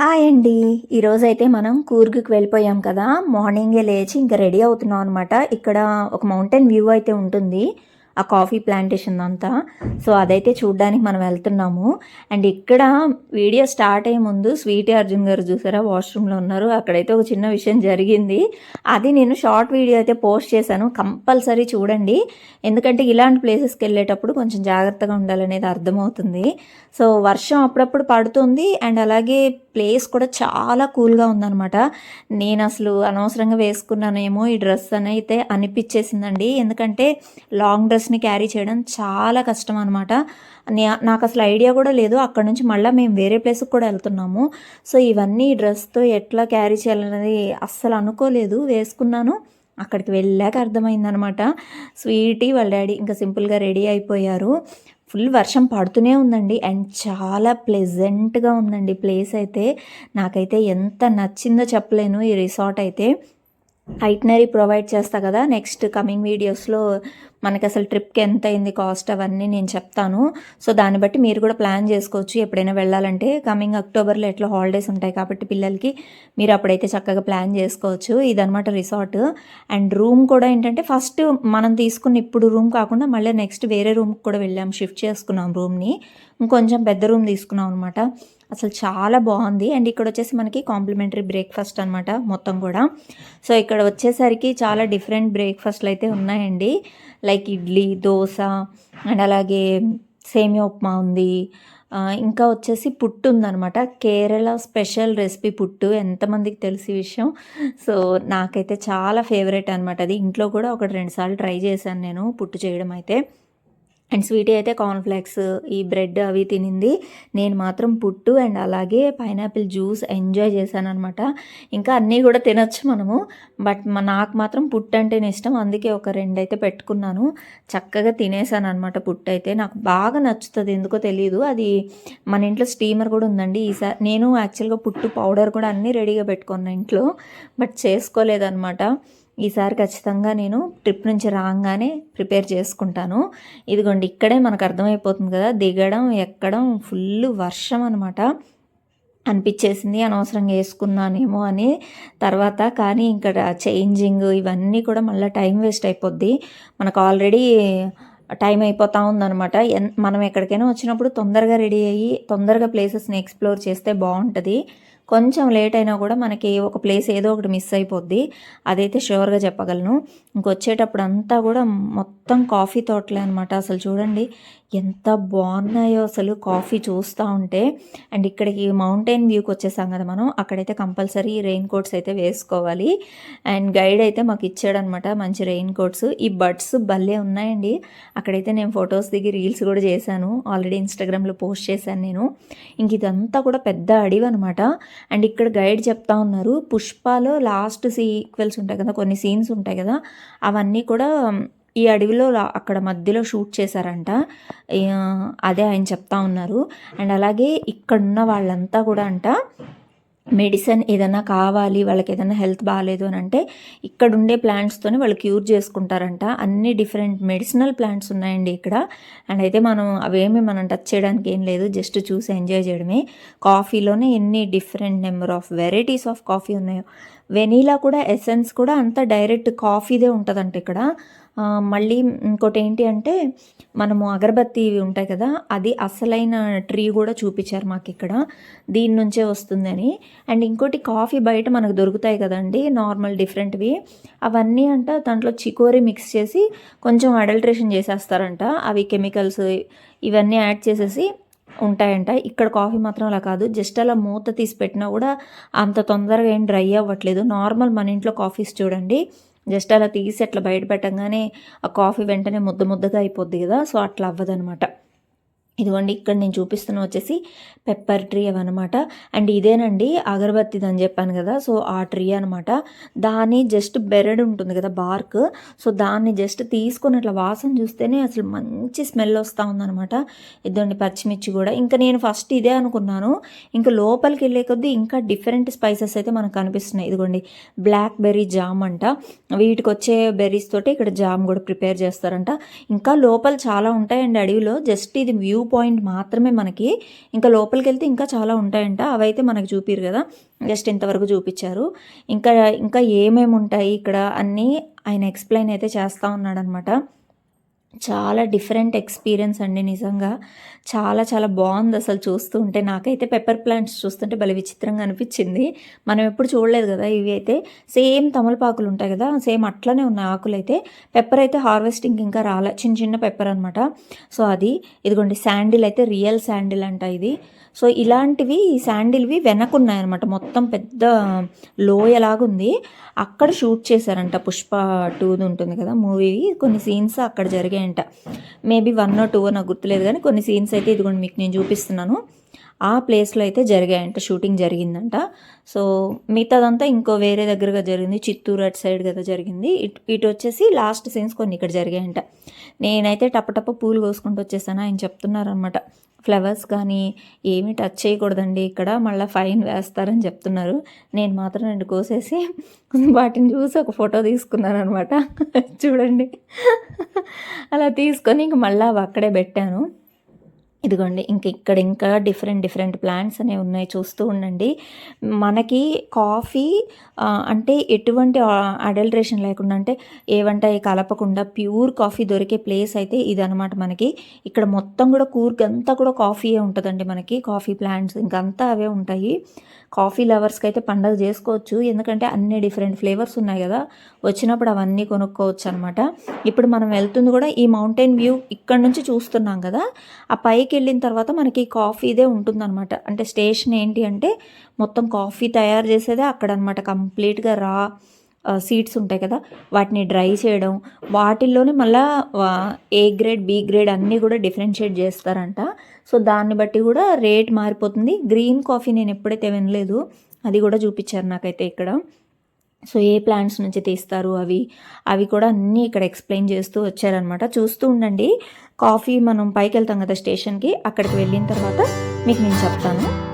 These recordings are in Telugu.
హాయ్ అండి. ఈరోజు అయితే మనం కూర్గుకి వెళ్ళిపోయాం కదా. మార్నింగే లేచి ఇంకా రెడీ అవుతున్నాం అనమాట ఇక్కడ ఒక మౌంటైన్ వ్యూ అయితే ఉంటుంది. ఆ కాఫీ ప్లాంటేషన్ అంతా. సో అదైతే చూడడానికి మనం వెళ్తున్నాము. అండ్ ఇక్కడ వీడియో స్టార్ట్ అయ్యే ముందు స్వీటీ అర్జున్ గారు చూసారా? వాష్రూమ్లో ఉన్నారు. అక్కడైతే ఒక చిన్న విషయం జరిగింది. అది నేను షార్ట్ వీడియో అయితే పోస్ట్ చేశాను. కంపల్సరీ చూడండి. ఎందుకంటే ఇలాంటి ప్లేసెస్కి వెళ్ళేటప్పుడు కొంచెం జాగ్రత్తగా ఉండాలనేది అర్థమవుతుంది. సో వర్షం అప్పుడప్పుడు పడుతుంది. అండ్ అలాగే ప్లేస్ కూడా చాలా కూల్గా ఉందన్నమాట. నేను అసలు అనవసరంగా వేసుకున్నానేమో ఈ డ్రెస్ అని అయితే అనిపించేసిందండి. ఎందుకంటే లాంగ్ డ్రెస్ బ్యాగ్స్ని క్యారీ చేయడం చాలా కష్టం అనమాట నాకు అసలు ఐడియా కూడా లేదు. అక్కడ నుంచి మళ్ళీ మేము వేరే ప్లేస్కి కూడా వెళ్తున్నాము. సో ఇవన్నీ డ్రెస్తో ఎట్లా క్యారీ చేయాలనేది అస్సలు అనుకోలేదు. వేసుకున్నాను. అక్కడికి వెళ్ళాక అర్థమైందనమాట స్వీటీ వాళ్ళ డాడీ ఇంకా సింపుల్గా రెడీ అయిపోయారు. ఫుల్ వర్షం పడుతూనే ఉందండి. అండ్ చాలా ప్లెజెంట్గా ఉందండి ప్లేస్ అయితే. నాకైతే ఎంత నచ్చిందో చెప్పలేను ఈ రిసార్ట్ అయితే. ఐటనరీ ప్రొవైడ్ చేస్తా కదా నెక్స్ట్ కమింగ్ వీడియోస్లో మనకి అసలు ట్రిప్కి ఎంత అయింది కాస్ట్ అవన్నీ నేను చెప్తాను. సో దాన్ని బట్టి మీరు కూడా ప్లాన్ చేసుకోవచ్చు ఎప్పుడైనా వెళ్ళాలంటే. కమింగ్ అక్టోబర్లో ఎట్లా హాలిడేస్ ఉంటాయి కాబట్టి పిల్లలకి మీరు అప్పుడైతే చక్కగా ప్లాన్ చేసుకోవచ్చు. ఇదనమాట రిసార్ట్. అండ్ రూమ్ కూడా ఏంటంటే ఫస్ట్ మనం తీసుకున్న ఇప్పుడు రూమ్ కాకుండా మళ్ళీ నెక్స్ట్ వేరే రూమ్కి కూడా వెళ్ళాం షిఫ్ట్ చేసుకున్నాం రూమ్ని. ఇంకొంచెం పెద్ద రూమ్ తీసుకున్నాం అనమాట అసలు చాలా బాగుంది. అండ్ ఇక్కడ వచ్చేసి మనకి కాంప్లిమెంటరీ బ్రేక్ఫాస్ట్ అనమాట మొత్తం కూడా. సో ఇక్కడ వచ్చేసరికి చాలా డిఫరెంట్ బ్రేక్ఫాస్ట్లు అయితే ఉన్నాయండి. లైక్ ఇడ్లీ దోశ అండ్ అలాగే సేమియా ఉప్మా ఉంది. ఇంకా వచ్చేసి పుట్టు ఉందనమాట కేరళ స్పెషల్ రెసిపీ పుట్టు. ఎంతమందికి తెలిసి విషయం? సో నాకైతే చాలా ఫేవరెట్ అనమాట అది ఇంట్లో కూడా ఒకటి రెండుసార్లు ట్రై చేశాను నేను పుట్టు చేయడం అయితే. అండ్ స్వీటీ అయితే కార్న్ఫ్లేక్స్ ఈ బ్రెడ్ అవి తినింది. నేను మాత్రం పుట్టు అండ్ అలాగే పైనాపిల్ జ్యూస్ ఎంజాయ్ చేశాను అనమాట ఇంకా అన్నీ కూడా తినొచ్చు మనము. బట్ నాకు మాత్రం పుట్టు అంటేనే ఇష్టం. అందుకే ఒక రెండు అయితే పెట్టుకున్నాను. చక్కగా తినేసాను అనమాట పుట్టు అయితే. నాకు బాగా నచ్చుతుంది. ఎందుకో తెలియదు అది మన ఇంట్లో స్టీమర్ కూడా ఉందండి. ఈసారి నేను యాక్చువల్గా పుట్టు పౌడర్ కూడా అన్నీ రెడీగా పెట్టుకున్నా ఇంట్లో. బట్ చేసుకోలేదన్నమాట. ఈసారి ఖచ్చితంగా నేను ట్రిప్ నుంచి రాగానే ప్రిపేర్ చేసుకుంటాను. ఇదిగోండి ఇక్కడే మనకు అర్థమైపోతుంది కదా దిగడం ఎక్కడం ఫుల్ వర్షం అనమాట అనిపించేసింది అనవసరంగా వేసుకున్నానేమో అని. తర్వాత కానీ ఇక్కడ చేంజింగ్ ఇవన్నీ కూడా మళ్ళీ టైం వేస్ట్ అయిపోద్ది. మనకు ఆల్రెడీ టైం అయిపోతూ ఉందనమాట మనం ఎక్కడికైనా వచ్చినప్పుడు తొందరగా రెడీ అయ్యి తొందరగా ప్లేసెస్ని ఎక్స్ప్లోర్ చేస్తే బాగుంటుంది. కొంచెం లేట్ అయినా కూడా మనకి ఒక ప్లేస్ ఏదో ఒకటి మిస్ అయిపోద్ది. అదైతే షూర్గా చెప్పగలను. ఇంకొచ్చేటప్పుడు అంతా కూడా మొత్తం కాఫీ తోటలే అనమాట అసలు చూడండి ఎంత బాగున్నాయో అసలు కాఫీ చూస్తూ ఉంటే. అండ్ ఇక్కడికి మౌంటైన్ వ్యూకి వచ్చేసాం కదా మనం అక్కడైతే కంపల్సరీ రెయిన్ కోట్స్ అయితే వేసుకోవాలి. అండ్ గైడ్ అయితే మాకు ఇచ్చాడనమాట మంచి రెయిన్ కోట్స్ ఈ బడ్స్ భలే ఉన్నాయండి. అక్కడైతే నేను ఫొటోస్ దిగి రీల్స్ కూడా చేశాను. ఆల్రెడీ ఇన్స్టాగ్రామ్లో పోస్ట్ చేశాను నేను. ఇంక ఇదంతా కూడా పెద్ద అడివి అనమాట అండ్ ఇక్కడ గైడ్ చెప్తా ఉన్నారు. పుష్పాలో లాస్ట్ సీక్వెల్స్ ఉంటాయి కదా కొన్ని సీన్స్ ఉంటాయి కదా అవన్నీ కూడా ఈ అడవిలో అక్కడ మధ్యలో షూట్ చేశారంట. అదే ఆయన చెప్తా ఉన్నారు. అండ్ అలాగే ఇక్కడున్న వాళ్ళంతా కూడా అంట మెడిసిన్ ఏదైనా కావాలి వాళ్ళకి ఏదైనా హెల్త్ బాగాలేదు అని అంటే ఇక్కడ ఉండే ప్లాంట్స్తోనే వాళ్ళు క్యూర్ చేసుకుంటారంట. అన్ని డిఫరెంట్ మెడిసినల్ ప్లాంట్స్ ఉన్నాయండి ఇక్కడ. అండ్ అయితే మనం అవేమి మనం టచ్ చేయడానికి ఏం లేదు జస్ట్ చూసి ఎంజాయ్ చేయడమే. కాఫీలోనే ఎన్ని different number of varieties of coffee ఉన్నాయో. వెనీలా కూడా ఎసెన్స్ కూడా అంత డైరెక్ట్ కాఫీదే ఉంటుందంట ఇక్కడ. మళ్ళీ ఇంకోటి ఏంటి అంటే మనము అగరబత్తి ఉంటాయి కదా అది అసలైన ట్రీ కూడా చూపించారు మాకు ఇక్కడ. దీని నుంచే వస్తుందని. అండ్ ఇంకోటి కాఫీ బయట మనకు దొరుకుతాయి కదండి నార్మల్ డిఫరెంట్వి. అవన్నీ అంట దాంట్లో చికోరీ మిక్స్ చేసి కొంచెం అడల్ట్రేషన్ చేసేస్తారంట. అవి కెమికల్స్ ఇవన్నీ యాడ్ చేసేసి ఉంటాయంట. ఇక్కడ కాఫీ మాత్రం అలా కాదు జస్ట్ అలా మూత తీసి పెట్టినా కూడా అంత తొందరగా ఏం డ్రై అవ్వట్లేదు. నార్మల్ మన ఇంట్లో కాఫీస్ చూడండి జస్ట్ అలా తీసి అట్లా బయట పెట్టంగానే ఆ కాఫీ వెంటనే ముద్ద ముద్దగా అయిపోద్ది కదా సో అట్లా అవ్వదనమాట ఇదిగోండి ఇక్కడ నేను చూపిస్తున్న వచ్చేసి పెప్పర్ ట్రీ అవన్నమాట. అండ్ ఇదేనండి అగరబత్తిది అని చెప్పాను కదా సో ఆ ట్రీ అనమాట దాన్ని జస్ట్ బెరడ్ ఉంటుంది కదా బార్క్ సో దాన్ని జస్ట్ తీసుకుని అట్లా వాసన చూస్తేనే అసలు మంచి స్మెల్ వస్తూ ఉందనమాట ఇదండి పచ్చిమిర్చి కూడా. ఇంకా నేను ఫస్ట్ ఇదే అనుకున్నాను. ఇంకా లోపలికి వెళ్ళే కొద్దీ ఇంకా డిఫరెంట్ స్పైసెస్ అయితే మనకు కనిపిస్తున్నాయి. ఇదిగోండి బ్లాక్ బెర్రీ జామ్ అంట. వీటికి వచ్చే బెర్రీస్ తోటి ఇక్కడ జామ్ కూడా ప్రిపేర్ చేస్తారంట. ఇంకా లోపల చాలా ఉంటాయండి అడవిలో. జస్ట్ ఇది వ్యూ పాయింట్ మాత్రమే మనకి ఇంకా లోపలికి వెళ్తే ఇంకా చాలా ఉంటాయంట. అవైతే మనకి చూపిరు కదా. జస్ట్ ఇంతవరకు చూపించారు. ఇంకా ఇంకా ఏమేమి ఉంటాయి ఇక్కడ అన్నీ ఆయన ఎక్స్ప్లెయిన్ అయితే చేస్తూ ఉన్నాడనమాట. చాలా డిఫరెంట్ ఎక్స్పీరియన్స్ అండి నిజంగా. చాలా చాలా బాగుంది అసలు చూస్తూ ఉంటే. నాకైతే పెప్పర్ ప్లాంట్స్ చూస్తుంటే భలే విచిత్రంగా అనిపించింది. మనం ఎప్పుడు చూడలేదు కదా ఇవి అయితే. సేమ్ తమలపాకులు ఉంటాయి కదా సేమ్ అట్లనే ఉన్న ఆకులు అయితే పెప్పర్ అయితే హార్వెస్టింగ్ ఇంకా రాలే చిన్న చిన్న పెప్పర్ అనమాట సో అది ఇదిగోండి శాండిల్ అయితే రియల్ శాండిల్ అంట ఇది. సో ఇలాంటివి ఈ శాండిల్వి వెనకున్నాయన్నమాట. మొత్తం పెద్ద లోయలాగుంది అక్కడ షూట్ చేశారంట పుష్ప టూది ఉంటుంది కదా మూవీ కొన్ని సీన్స్ అక్కడ అంట మేబీ వన్ టూ నాకు గుర్తులేదు కానీ కొన్ని సీన్స్ అయితే ఇదిగోండి మీకు నేను చూపిస్తున్నాను. ఆ ప్లేస్లో అయితే జరిగాయంట షూటింగ్ జరిగిందంట. సో మిగతాదంతా ఇంకో వేరే దగ్గరగా జరిగింది చిత్తూరు అటు సైడ్ కదా జరిగింది. ఇటు ఇటు వచ్చేసి లాస్ట్ సీన్స్ కొన్ని ఇక్కడ జరిగాయంట. నేనైతే టపటప పూలు కోసుకుంటూ వచ్చేసాను ఆయన చెప్తున్నారనమాట ఫ్లవర్స్ కానీ ఏమి టచ్ చేయకూడదండి. ఇక్కడ మళ్ళీ ఫైన్ వేస్తారని చెప్తున్నారు. నేను మాత్రం రెండు కోసేసి వాటిని చూసి ఒక ఫోటో తీసుకున్నాను అనమాట చూడండి. అలా తీసుకొని ఇంక మళ్ళీ అవి అక్కడే పెట్టాను. ఇదిగోండి ఇంక ఇక్కడ ఇంకా డిఫరెంట్ డిఫరెంట్ ప్లాంట్స్ అనేవి ఉన్నాయి. చూస్తూ ఉండండి. మనకి కాఫీ అంటే ఎటువంటి అడల్ట్రేషన్ లేకుండా అంటే ఏవంటే కలపకుండా ప్యూర్ కాఫీ దొరికే ప్లేస్ అయితే ఇదనమాట మనకి. ఇక్కడ మొత్తం కూడా కూర్గ్ అంతా కూడా కాఫీయే ఉంటుందండి మనకి. కాఫీ ప్లాంట్స్ ఇంకంతా అవే ఉంటాయి. కాఫీ లవర్స్కి అయితే పండగ చేసుకోవచ్చు. ఎందుకంటే అన్ని డిఫరెంట్ ఫ్లేవర్స్ ఉన్నాయి కదా. వచ్చినప్పుడు అవన్నీ కొనుక్కోవచ్చు అనమాట ఇప్పుడు మనం వెళ్తుంది కూడా ఈ మౌంటైన్ వ్యూ ఇక్కడ నుంచి చూస్తున్నాం కదా. ఆ పైకి వెళ్ళిన తర్వాత మనకి కాఫీదే ఉంటుందన్నమాట. అంటే స్టేషన్ ఏంటి అంటే మొత్తం కాఫీ తయారు చేసేదే అక్కడ అనమాట కంప్లీట్గా రా సీడ్స్ ఉంటాయి కదా వాటిని డ్రై చేయడం. వాటిల్లోనే మళ్ళా ఏ గ్రేడ్ బి గ్రేడ్ అన్నీ కూడా డిఫరెన్షియేట్ చేస్తారంట. సో దాన్ని బట్టి కూడా రేట్ మారిపోతుంది. గ్రీన్ కాఫీ నేను ఎప్పుడైతే వినలేదు అది కూడా చూపించారు నాకైతే ఇక్కడ. సో ఏ ప్లాంట్స్ నుంచి తీస్తారు అవి? అవి కూడా అన్నీ ఇక్కడ ఎక్స్ప్లెయిన్ చేస్తూ వచ్చారనమాట చూస్తూ ఉండండి. కాఫీ మనం పైకి వెళ్తాం కదా స్టేషన్కి అక్కడికి వెళ్ళిన తర్వాత మీకు నేను చెప్తాను.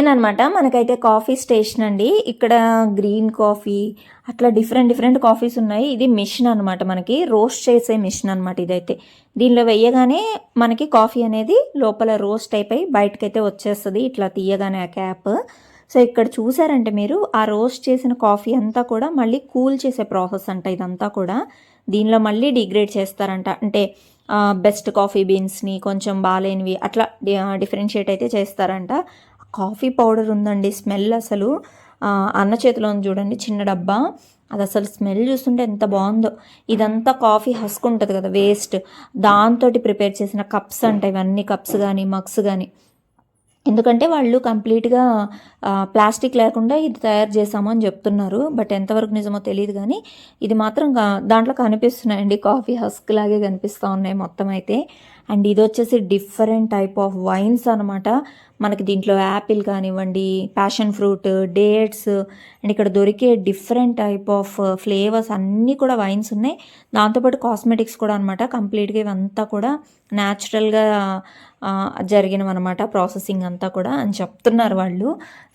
ఇదేనమాట మనకైతే కాఫీ స్టేషన్ అండి. ఇక్కడ గ్రీన్ కాఫీ అట్లా డిఫరెంట్ డిఫరెంట్ కాఫీస్ ఉన్నాయి. ఇది మిషన్ అనమాట మనకి. రోస్ట్ చేసే మిషన్ అనమాట ఇదైతే. దీనిలో వెయ్యగానే మనకి కాఫీ అనేది లోపల రోస్ట్ అయిపోయి బయటకైతే వచ్చేస్తుంది. ఇట్లా తీయగానే ఆ క్యాప్. సో ఇక్కడ చూసారంటే మీరు ఆ రోస్ట్ చేసిన కాఫీ అంతా కూడా మళ్ళీ కూల్ చేసే ప్రాసెస్ అంట ఇదంతా కూడా. దీనిలో మళ్ళీ డిగ్రేడ్ చేస్తారంట. అంటే బెస్ట్ కాఫీ బీన్స్ని కొంచెం బాగాలేనివి అట్లా డిఫరెన్షియేట్ అయితే చేస్తారంట. కాఫీ పౌడర్ ఉందండి. స్మెల్ అసలు అన్న చేతిలో ఉంది చూడండి చిన్న డబ్బా. అది అసలు స్మెల్ చూస్తుంటే ఎంత బాగుందో. ఇదంతా కాఫీ హస్క్ ఉంటుంది కదా వేస్ట్. దాంతో ప్రిపేర్ చేసిన కప్స్ అంట ఇవన్నీ కప్స్ కానీ మగ్స్ కానీ ఎందుకంటే వాళ్ళు కంప్లీట్గా ప్లాస్టిక్ లేకుండా ఇది తయారు చేసాము అని చెప్తున్నారు. బట్ ఎంతవరకు నిజమో తెలియదు కానీ ఇది మాత్రం దాంట్లో కనిపిస్తున్నాయండి. కాఫీ హస్క్ లాగే కనిపిస్తూ ఉన్నాయి మొత్తం అయితే. అండ్ ఇది వచ్చేసి డిఫరెంట్ టైప్ ఆఫ్ వైన్స్ అనమాట మనకి దీంట్లో యాపిల్ కానివ్వండి ప్యాషన్ ఫ్రూట్ డేట్స్ అండ్ ఇక్కడ దొరికే డిఫరెంట్ టైప్ ఆఫ్ ఫ్లేవర్స్ అన్నీ కూడా వైన్స్ ఉన్నాయి. దాంతోపాటు కాస్మెటిక్స్ కూడా అనమాట కంప్లీట్గా ఇవంతా కూడా న్యాచురల్గా జరిగినవి అనమాట ప్రాసెసింగ్ అంతా కూడా అని చెప్తున్నారు వాళ్ళు.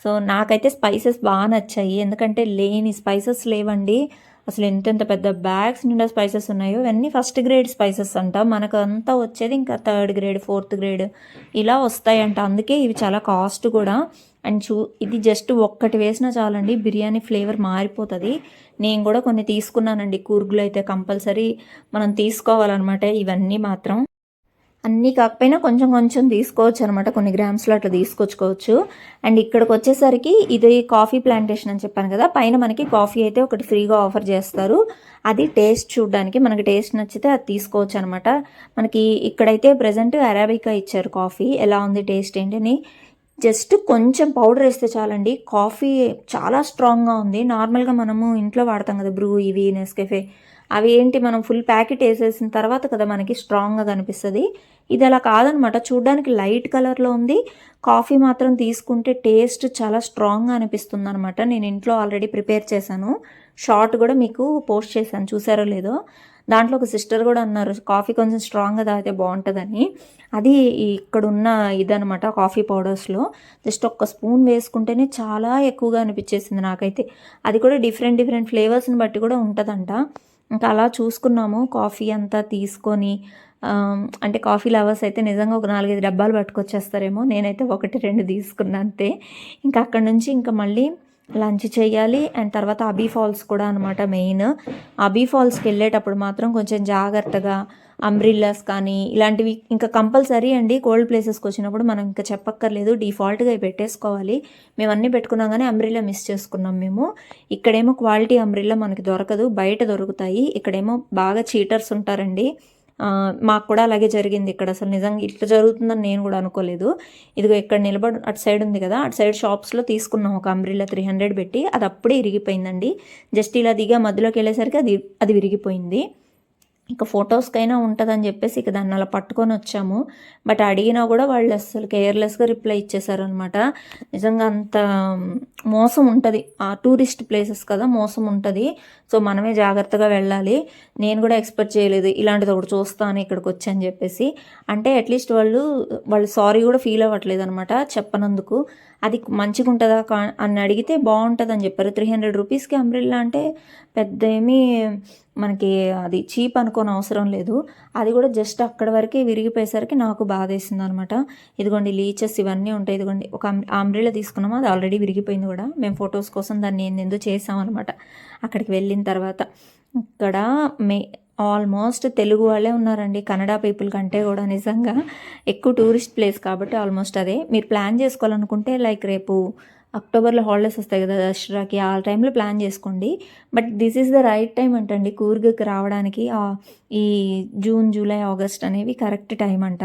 సో నాకైతే స్పైసెస్ బాగా నచ్చాయి. ఎందుకంటే లేని స్పైసెస్ లేవండి. అసలు ఎంతెంత పెద్ద బ్యాగ్స్ నిండా స్పైసెస్ ఉన్నాయో ఇవన్నీ ఫస్ట్ గ్రేడ్ స్పైసెస్ అంట. మనకు అంతా వచ్చేది ఇంకా థర్డ్ గ్రేడ్ ఫోర్త్ గ్రేడ్ ఇలా వస్తాయంట. అందుకే ఇవి చాలా కాస్ట్ కూడా. అండ్ చూ ఇది జస్ట్ ఒక్కటి వేసినా చాలండి బిర్యానీ ఫ్లేవర్ మారిపోతుంది. నేను కూడా కొన్ని తీసుకున్నానండి. కూర్గులు అయితే కంపల్సరీ మనం తీసుకోవాలన్నమాట. ఇవన్నీ మాత్రం. అన్నీ కాకపోయినా కొంచెం కొంచెం తీసుకోవచ్చు అనమాట కొన్ని గ్రామ్స్లో అట్లా తీసుకొచ్చుకోవచ్చు. అండ్ ఇక్కడికి వచ్చేసరికి ఇది కాఫీ ప్లాంటేషన్ అని చెప్పాను కదా పైన మనకి కాఫీ అయితే ఒకటి ఫ్రీగా ఆఫర్ చేస్తారు. అది టేస్ట్ చూడడానికి మనకి టేస్ట్ నచ్చితే అది తీసుకోవచ్చు అనమాట మనకి ఇక్కడైతే ప్రజెంట్ అరాబికా ఇచ్చారు కాఫీ. ఎలా ఉంది టేస్ట్ ఏంటని జస్ట్ కొంచెం పౌడర్ వేస్తే చాలండి. కాఫీ చాలా స్ట్రాంగ్గా ఉంది. నార్మల్గా మనము ఇంట్లో వాడతాం కదా బ్రూ ఇవి నెస్కెఫే. అవి ఏంటి? మనం ఫుల్ ప్యాకెట్ వేసేసిన తర్వాత కదా మనకి స్ట్రాంగ్గా కనిపిస్తుంది. ఇది అలా కాదనమాట. చూడ్డానికి లైట్ కలర్లో ఉంది. కాఫీ మాత్రం తీసుకుంటే టేస్ట్ చాలా స్ట్రాంగ్గా అనిపిస్తుంది అనమాట నేను ఇంట్లో ఆల్రెడీ ప్రిపేర్ చేశాను. షార్ట్ కూడా మీకు పోస్ట్ చేశాను. చూసారో లేదో? దాంట్లో ఒక సిస్టర్ కూడా అన్నారు కాఫీ కొంచెం స్ట్రాంగ్గా తాగితే బాగుంటుందని. అది ఇక్కడ ఉన్న ఇదనమాట కాఫీ పౌడర్స్లో జస్ట్ ఒక్క స్పూన్ వేసుకుంటేనే చాలా ఎక్కువగా అనిపించేసింది నాకైతే. అది కూడా డిఫరెంట్ డిఫరెంట్ ఫ్లేవర్స్ని బట్టి కూడా ఉంటుందంట. ఇంకా అలా చూసుకున్నాము. కాఫీ అంతా తీసుకొని అంటే కాఫీ లవర్స్ అయితే నిజంగా ఒక నాలుగైదు డబ్బాలు పట్టుకొచ్చేస్తారేమో. నేనైతే ఒకటి రెండు తీసుకున్నా అంతే. ఇంకా అక్కడ నుంచి ఇంకా మళ్ళీ లంచ్ చేయాలి. అండ్ తర్వాత అబీ ఫాల్స్ కూడా అనమాట మెయిన్. అబీ ఫాల్స్కి వెళ్ళేటప్పుడు మాత్రం కొంచెం జాగ్రత్తగా అంబ్రిల్లాస్ కానీ ఇలాంటివి ఇంకా కంపల్సరీ అండి కోల్డ్ ప్లేసెస్కి వచ్చినప్పుడు మనం ఇంకా చెప్పక్కర్లేదు డిఫాల్ట్గా పెట్టేసుకోవాలి. మేము అన్నీ పెట్టుకున్నాం కానీ అంబ్రిల్లా మిస్ చేసుకున్నాం మేము. ఇక్కడేమో క్వాలిటీ అంబ్రిల్లా మనకి దొరకదు బయట దొరుకుతాయి. ఇక్కడేమో బాగా చీటర్స్ ఉంటారండి. మాకు కూడా అలాగే జరిగింది ఇక్కడ. అసలు నిజంగా ఇట్లా జరుగుతుందని నేను కూడా అనుకోలేదు. ఇదిగో ఇక్కడ నిలబడి అటు సైడ్ ఉంది కదా అటు సైడ్ షాప్స్లో తీసుకున్నాం ఒక అంబ్రిల్లా త్రీ హండ్రెడ్ పెట్టి. అది అప్పుడే ఇరిగిపోయిందండి. జస్ట్ ఇలా దిగా మధ్యలోకి వెళ్ళేసరికి అది అది విరిగిపోయింది. ఇక ఫొటోస్కైనా ఉంటుందని చెప్పేసి ఇక దాన్ని అలా పట్టుకొని వచ్చాము. బట్ అడిగినా కూడా వాళ్ళు అసలు కేర్లెస్గా రిప్లై ఇచ్చేసారనమాట నిజంగా అంత మోసం ఉంటుంది. ఆ టూరిస్ట్ ప్లేసెస్ కదా మోసం ఉంటుంది. సో మనమే జాగ్రత్తగా వెళ్ళాలి. నేను కూడా ఎక్స్పెక్ట్ చేయలేదు. ఇలాంటిది ఒకటి చూస్తాను ఇక్కడికి వచ్చాను చెప్పేసి. అంటే అట్లీస్ట్ వాళ్ళు వాళ్ళు సారీ కూడా ఫీల్ అవ్వట్లేదు అనమాట చెప్పనందుకు. అది మంచిగా ఉంటుందా కా అని అడిగితే బాగుంటుంది అని చెప్పారు. త్రీ హండ్రెడ్ రూపీస్కి అంబ్రిల్లా అంటే పెద్ద ఏమీ మనకి అది చీప్ అనుకోని అవసరం లేదు. అది కూడా జస్ట్ అక్కడ వరకే విరిగిపోయేసరికి నాకు బాధేసింది అనమాట ఇదిగోండి లీచెస్ ఇవన్నీ ఉంటాయి. ఇదిగోండి ఒక అంబ్రిల్లా తీసుకున్నాము అది ఆల్రెడీ విరిగిపోయింది కూడా. మేము ఫొటోస్ కోసం దాన్ని ఏందో చేసామన్నమాట అక్కడికి వెళ్ళిన తర్వాత ఇక్కడ మే ఆల్మోస్ట్ తెలుగు వాళ్ళే ఉన్నారండి. కన్నడ పీపుల్ కంటే కూడా నిజంగా ఎక్కువ టూరిస్ట్ ప్లేస్ కాబట్టి ఆల్మోస్ట్ అదే. మీరు ప్లాన్ చేసుకోవాలనుకుంటే లైక్ రేపు అక్టోబర్లో హాలిడేస్ వస్తాయి కదా దసరాకి ఆ టైంలో ప్లాన్ చేసుకోండి. But this is the right time అంటండి కూర్గ్కి రావడానికి. ఈ జూన్ జూలై ఆగస్ట్ అనేవి కరెక్ట్ టైం అంట.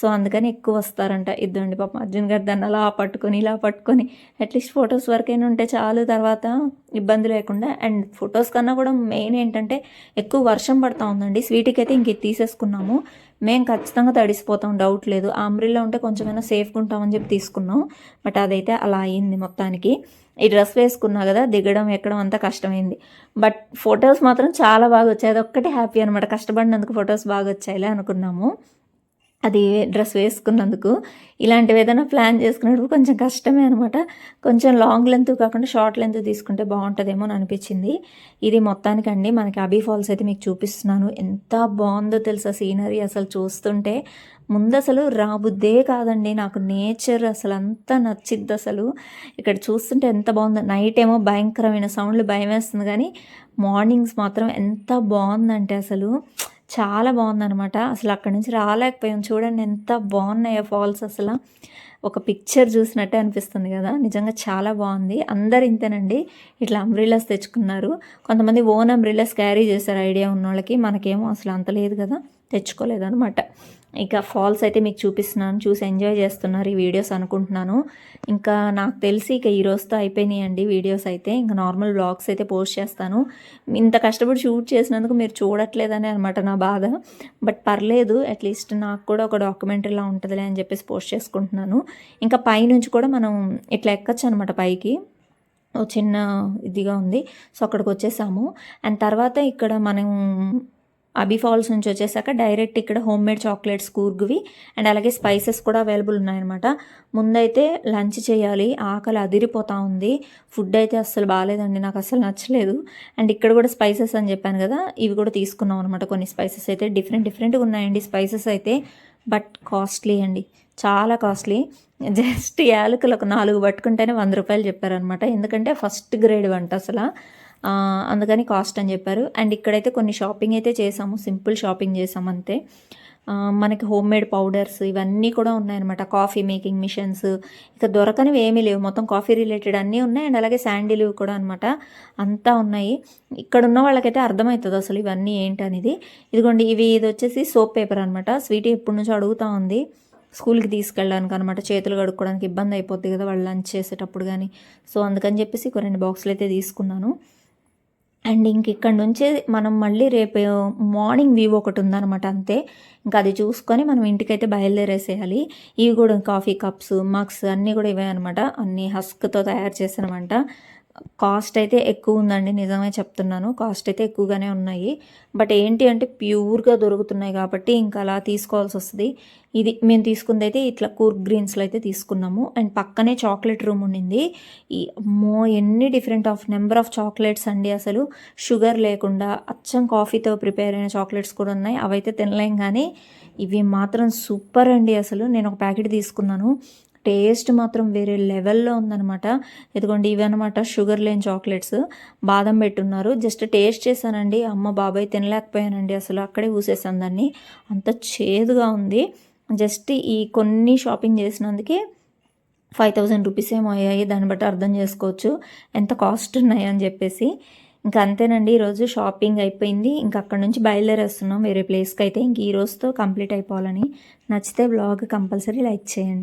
సో అందుకని ఎక్కువ వస్తారంట. ఇద్దండి పాప అర్జున్ గారు దాన్ని అలా పట్టుకొని ఇలా పట్టుకొని అట్లీస్ట్ ఫొటోస్ వరకైనా ఉంటే చాలు. తర్వాత ఇబ్బంది లేకుండా అండ్ ఫొటోస్ కన్నా కూడా మెయిన్ ఏంటంటే ఎక్కువ వర్షం పడుతూ ఉందండి. స్వీట్కి అయితే ఇంక తీసేసుకున్నాము. మేము ఖచ్చితంగా తడిసిపోతాం డౌట్ లేదు. ఆ అంబ్రిల్లా ఉంటే కొంచెమైనా సేఫ్గా ఉంటామని చెప్పి తీసుకున్నాం. బట్ అదైతే అలా అయింది మొత్తానికి. ఈ డ్రెస్ వేసుకున్నా కదా దిగడం ఎక్కడం అంతా కష్టమైంది. బట్ ఫొటోస్ మాత్రం చాలా బాగా వచ్చాయి. అది ఒక్కటే హ్యాపీ అనమాట కష్టపడినందుకు ఫొటోస్ బాగా వచ్చాయిలే అనుకున్నాము. అది డ్రెస్ వేసుకున్నందుకు ఇలాంటివి ఏదైనా ప్లాన్ చేసుకున్నప్పుడు కొంచెం కష్టమే అనమాట కొంచెం లాంగ్ లెంత్ కాకుండా షార్ట్ లెంత్ తీసుకుంటే బాగుంటుందేమో అని అనిపించింది. ఇది మొత్తానికండి. మనకి అబీ ఫాల్స్ అయితే మీకు చూపిస్తున్నాను. ఎంత బాగుందో తెలుసా సీనరీ అసలు చూస్తుంటే. ముందు అసలు రాబుద్దే కాదండి. నాకు నేచర్ అసలు అంత నచ్చిద్ది అసలు. ఇక్కడ చూస్తుంటే ఎంత బాగుందో. నైట్ ఏమో భయంకరమైన సౌండ్లు భయం వేస్తుంది కానీ మార్నింగ్స్ మాత్రం ఎంత బాగుందంటే అసలు. చాలా బాగుందనమాట అసలు అక్కడి నుంచి రాలేకపోయాం. చూడండి ఎంత బాగున్నాయో ఫాల్స్ అసలు. ఒక పిక్చర్ చూసినట్టే అనిపిస్తుంది కదా. నిజంగా చాలా బాగుంది. అందరు ఇంతేనండి. ఇట్లా అంబ్రిల్లాస్ తెచ్చుకున్నారు. కొంతమంది ఓన్ అంబ్రిల్లాస్ క్యారీ చేశారు ఐడియా ఉన్న వాళ్ళకి మనకేమో అసలు అంత లేదు కదా. తెచ్చుకోలేదు అనమాట ఇక ఫాల్స్ అయితే మీకు చూపిస్తున్నాను. చూసి ఎంజాయ్ చేస్తున్నారు ఈ వీడియోస్ అనుకుంటున్నాను. ఇంకా నాకు తెలిసి ఇక ఈ రోజుతో అయిపోయినాయండి వీడియోస్ అయితే. ఇంకా నార్మల్ బ్లాగ్స్ అయితే పోస్ట్ చేస్తాను. ఇంత కష్టపడి షూట్ చేసినందుకు మీరు చూడట్లేదని అనమాట నా బాధ. బట్ పర్లేదు అట్లీస్ట్ నాకు కూడా ఒక డాక్యుమెంటరీలా ఉంటుందిలే అని చెప్పేసి పోస్ట్ చేసుకుంటున్నాను. ఇంకా పైనుంచి కూడా మనం ఇట్లా ఎక్కచ్చు అనమాట పైకి. ఓ చిన్న ఇదిగా ఉంది. సో అక్కడికి వచ్చేసాము. అండ్ తర్వాత ఇక్కడ మనం అబీ ఫాల్స్ నుంచి వచ్చేసాక డైరెక్ట్ ఇక్కడ హోమ్ మేడ్ చాక్లెట్స్ కూర్గువి అండ్ అలాగే స్పైసెస్ కూడా అవైలబుల్ ఉన్నాయన్నమాట. ముందైతే లంచ్ చేయాలి ఆకలి అదిరిపోతూ ఉంది. ఫుడ్ అయితే అస్సలు బాగాలేదండి నాకు అస్సలు నచ్చలేదు. అండ్ ఇక్కడ కూడా స్పైసెస్ అని చెప్పాను కదా ఇవి కూడా తీసుకున్నాం అనమాట కొన్ని స్పైసెస్ అయితే. డిఫరెంట్ డిఫరెంట్గా ఉన్నాయండి స్పైసెస్ అయితే బట్ కాస్ట్లీ అండి. చాలా కాస్ట్లీ. జస్ట్ యాలకులు ఒక నాలుగు పట్టుకుంటేనే వంద రూపాయలు చెప్పారనమాట ఎందుకంటే ఫస్ట్ గ్రేడ్ వంట అసలు. అందుకని కాస్ట్ అని చెప్పారు. అండ్ ఇక్కడైతే కొన్ని షాపింగ్ అయితే చేసాము. సింపుల్ షాపింగ్ చేసాము అంతే. మనకి హోమ్ మేడ్ పౌడర్స్ ఇవన్నీ కూడా ఉన్నాయన్నమాట. కాఫీ మేకింగ్ మిషన్స్ ఇక దొరకనివి ఏమీ లేవు. మొత్తం కాఫీ రిలేటెడ్ అన్నీ ఉన్నాయి. అండ్ అలాగే శాండిల్ కూడా అనమాట అంతా ఉన్నాయి. ఇక్కడ ఉన్న వాళ్ళకైతే అర్థమవుతుంది అసలు ఇవన్నీ ఏంటనేది. ఇదిగోండి ఇవి ఇది వచ్చేసి సోప్ పేపర్ అనమాట స్వీట్ ఎప్పటి నుంచో అడుగుతూ ఉంది. స్కూల్కి తీసుకెళ్ళడానికి అనమాట చేతులు కడుక్కోవడానికి ఇబ్బంది అయిపోద్ది కదా వాళ్ళు లంచ్ చేసేటప్పుడు కానీ సో అందుకని చెప్పేసి ఒక రెండు బాక్సులు అయితే తీసుకున్నాను. అండ్ ఇంక ఇక్కడ నుంచి మనం మళ్ళీ రేపు మార్నింగ్ వ్యూ ఒకటి ఉందన్నమాట అంతే. ఇంకా అది చూసుకొని మనం ఇంటికైతే బయలుదేరేసేయాలి. ఇవి కూడా కాఫీ కప్స్ మగ్స్ అన్నీ కూడా ఇవే అనమాట అన్నీ హస్క్తో తయారు చేసినమాట కాస్ట్ అయితే ఎక్కువ ఉందండి నిజమే చెప్తున్నాను. కాస్ట్ అయితే ఎక్కువగానే ఉన్నాయి. బట్ ఏంటి అంటే ప్యూర్గా దొరుకుతున్నాయి కాబట్టి ఇంకా అలా తీసుకోవాల్సి వస్తుంది. ఇది మేము తీసుకుంది అయితే ఇట్లా కూర్గ్ గ్రీన్స్లో అయితే తీసుకున్నాము. అండ్ పక్కనే చాక్లెట్ రూమ్ ఉండింది. ఈ మో ఎన్ని different of number of chocolates అండి అసలు. షుగర్ లేకుండా అచ్చం కాఫీతో ప్రిపేర్ అయిన చాక్లెట్స్ కూడా ఉన్నాయి. అవైతే తినలేం కానీ ఇవి మాత్రం సూపర్ అండి అసలు. నేను ఒక ప్యాకెట్ తీసుకున్నాను. టేస్ట్ మాత్రం వేరే లెవెల్లో ఉందనమాట ఇదిగోండి ఇవి అనమాట షుగర్ లేని చాక్లెట్స్. బాదం పెట్టున్నారు. జస్ట్ టేస్ట్ చేశానండి. అమ్మ బాబాయ్ తినలేకపోయానండి అసలు. అక్కడే ఊసేసాను దాన్ని. అంత చేదుగా ఉంది. జస్ట్ ఈ కొన్ని షాపింగ్ చేసినందుకే ఫైవ్ థౌజండ్ రూపీస్ ఏమో అయ్యాయి. దాన్ని బట్టి అర్థం చేసుకోవచ్చు. ఎంత కాస్ట్ ఉన్నాయి అని చెప్పేసి. ఇంకా అంతేనండి ఈరోజు షాపింగ్ అయిపోయింది. ఇంకా అక్కడ నుంచి బయలుదేరేస్తున్నాం. వేరే ప్లేస్కి అయితే ఇంక ఈ రోజుతో కంప్లీట్ అయిపోవాలని. నచ్చితే బ్లాగ్ కంపల్సరీ లైక్ చేయండి.